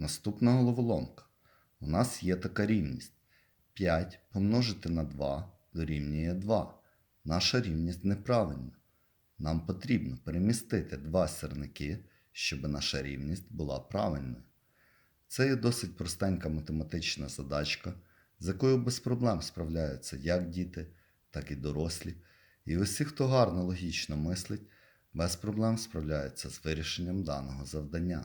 Наступна головоломка. У нас є така рівність. 5 помножити на 2 дорівнює 2. Наша рівність неправильна. Нам потрібно перемістити два сірники, щоб наша рівність була правильною. Це є досить простенька математична задачка, з якою без проблем справляються як діти, так і дорослі. І усі, хто гарно логічно мислить, без проблем справляються з вирішенням даного завдання.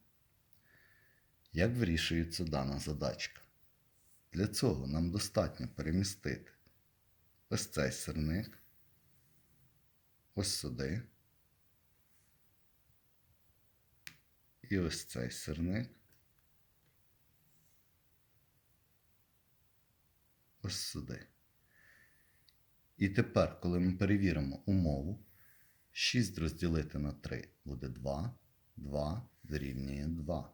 Як вирішується дана задачка? Для цього нам достатньо перемістити ось цей сирник, ось сюди. І ось цей сирник. Ось сюди. І тепер, коли ми перевіримо умову, 6 розділити на 3 буде 2, 2 дорівнює 2.